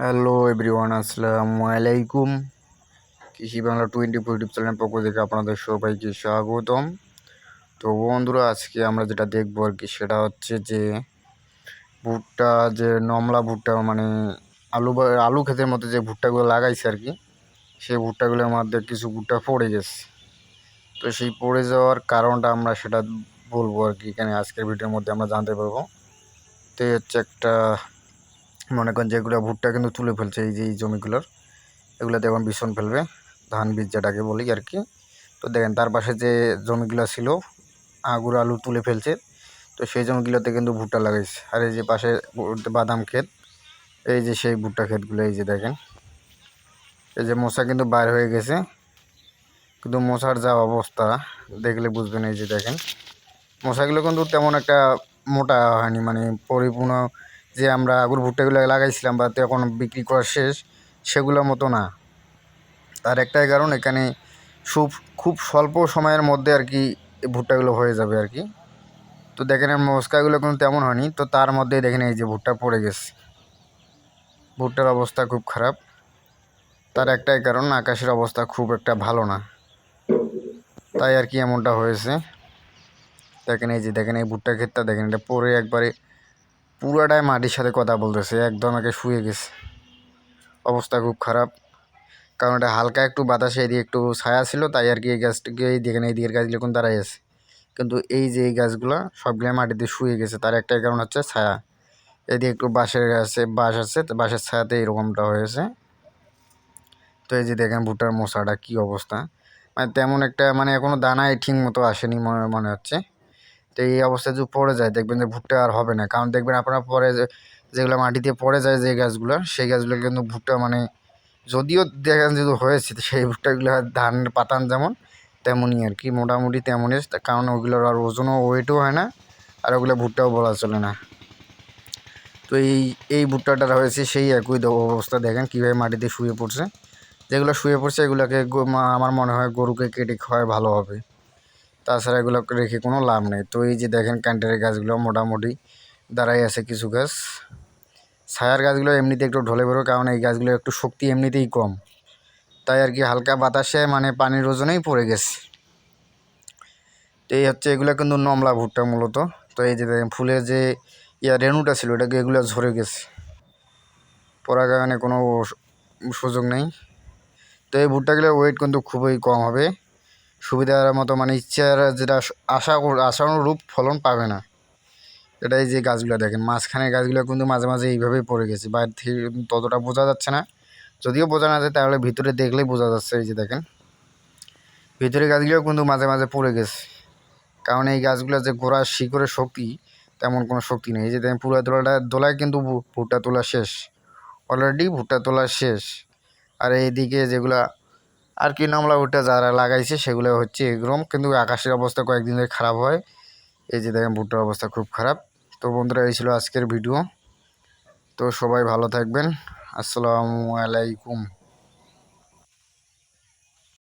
Hello everyone আসসালামু আলাইকুম। কৃষি বাংলা টোয়েন্টি ফোর ইউটিউব চ্যানেলের পক্ষ থেকে আপনাদের সবাইকে স্বাগতম। তো বন্ধুরা, আজকে আমরা যেটা দেখব আর কি, সেটা হচ্ছে যে ভুট্টা, যে নমলা ভুট্টা মানে আলু বা, আলু ক্ষেতের মধ্যে যে ভুট্টাগুলো লাগাইছে আর কি, সেই ভুট্টাগুলোর মধ্যে কিছু ভুট্টা পড়ে গেছে। তো সেই পড়ে যাওয়ার কারণটা আমরা সেটা বলব আর কি, এখানে আজকের ভিডিওর মধ্যে আমরা জানতে পারব। তো হচ্ছে একটা মনে করেন যেগুলো ভুট্টা কিন্তু তুলে ফেলছে, এই যে, এই জমিগুলোর। এগুলোতে এখন ভীষণ ফেলবে, ধান বীজ যেটাকে বলি আর কি। তো দেখেন, তার পাশে যে জমিগুলো ছিল, আগুর আলু তুলে ফেলছে, তো সেই জমিগুলোতে কিন্তু ভুট্টা লাগাইছে। আর এই যে পাশে বাদাম ক্ষেত, এই যে সেই ভুট্টা ক্ষেতগুলো, এই যে দেখেন। এই যে মশা কিন্তু বাইর হয়ে গেছে। কিন্তু মশার যা অবস্থা, দেখলে বুঝবেন, এই যে দেখেন। মশাগুলো কিন্তু তেমন একটা মোটা হয়নি মানে পরিপূর্ণ যে আমরা আগুর ভুট্টাগুলো লাগাইছিলাম বা তখন বিক্রি করা শেষ সেগুলোর মতো না। তার একটাই কারণ, এখানে খুব খুব স্বল্প সময়ের মধ্যে আর কি ভুট্টাগুলো হয়ে যাবে আর কি। তো দেখেন মস্কাগুলো কিন্তু তেমন হয়নি, তো তার মধ্যে দেখেন এই যে ভুট্টা পড়ে গেছে। ভুট্টার অবস্থা খুব খারাপ। তার একটাই কারণ, আকাশের অবস্থা খুব একটা ভালো না। তাই আর কি এমনটা হয়েছে। দেখেন এই যে, দেখেন এই ভুট্টা ক্ষেতটা, দেখেন এটা পরে একবারে পুরাটাই মাটির সাথে কথা বলতেছে, একদম একে শুয়ে গেছে। অবস্থা খুব খারাপ। কারণ এটা হালকা একটু বাতাসে এদিকে একটু ছায়া ছিল, তাই আর কি এই গাছটাকে এই দেখেন এই দিকের গাছগুলো এখন দাঁড়াই আছে। কিন্তু এই যে এই গাছগুলো, সবগুলো মাটিতে শুয়ে গেছে, তার একটাই কারণ হচ্ছে ছায়া। এদিকে একটু বাঁশের গাছে বাঁশ আছে, তো বাঁশের ছায়াতে এরকমটা হয়েছে। তো এই যে দেখেন ভুট্টার মশাটা কী অবস্থা। মানে তেমন একটা মানে এখনও দানায় ঠিক মতো আসেনি মনে মনে হচ্ছে। তো এই অবস্থায় যদি পড়ে যায়, দেখবেন যে ভুট্টা আর হবে না। কারণ দেখবেন আপনারা পরে যেগুলো মাটিতে পড়ে যায় যে গাছগুলো, সেই গাছগুলো কিন্তু ভুট্টা মানে যদিও দেখেন যদি হয়েছে সেই ভুট্টাগুলো ধানের পাতান যেমন, তেমনই আর কি। মোটামুটি তেমনই কারণ ওগুলোর আর ওজনও ওয়েটও হয় না, আর ওগুলো ভুট্টাও বলা চলে না। তো এই এই ভুট্টাটা হয়েছে, সেই একই অবস্থা দেখেন কীভাবে মাটিতে শুয়ে পড়ছে। যেগুলো শুয়ে পড়ছে, এগুলোকে আমার মনে হয় গরুকে কেটে খাওয়ায় ভালো হবে। তাছাড়া এগুলো রেখে কোনো লাভ নেই। তো এই যে দেখেন ক্যান্টারের গাছগুলো মোটামুটি দাঁড়াই আছে কিছু গাছ। ছায়ার গাছগুলো এমনিতে একটু ঢলে বেরো কারণ এই গাছগুলো একটু শক্তি এমনিতেই কম। তাই আর কি হালকা বাতাসে মানে পানির ওজনেই পড়ে গেছে। তো এই হচ্ছে, এগুলো কিন্তু নমলা ভুট্টা মূলত। তো এই যে দেখেন, ফুলের যে ইয়া রেণুটা ছিল, এটাকে এগুলো ঝরে গেছে। পরাগায়নে কোনো সুযোগ নেই। তো এই ভুট্টাগুলোর ওয়েট কিন্তু খুবই কম হবে। সুবিধার মতো মানে ইচ্ছার যেটা আশা আশানুরূপ ফলন পাবে না। এটাই যে গাছগুলো দেখেন মাঝখানে গাছগুলো কিন্তু মাঝে মাঝে এইভাবেই পড়ে গেছে। বাইরে থেকে ততটা বোঝা যাচ্ছে না। যদিও বোঝা না যায়, তাহলে ভিতরে দেখলেই বোঝা যাচ্ছে এই যে দেখেন। ভিতরে গাছগুলো কিন্তু মাঝে মাঝে পড়ে গেছে। কারণ এই গাছগুলো যে গোড়ার শিকড়ের শক্তি, তেমন কোনো শক্তি নেই। এই যে দেখেন, পুরো দোলাটা, দোলায় কিন্তু ভুট্টা তোলা শেষ। অলরেডি ভুট্টা তোলা শেষ। আর এইদিকে যেগুলা আর কি নামলা ভুট্টা যারা লাগাইছে সেগুলো হচ্ছে এগরম কিন্তু আকাশের অবস্থা কয়েকদিন ধরে খারাপ হয়। এই যে দেখেন, ভুট্টার অবস্থা খুব খারাপ। তো বন্ধুরা, এই ছিল আজকের ভিডিও। তো সবাই ভালো থাকবেন। আসসালামু আলাইকুম।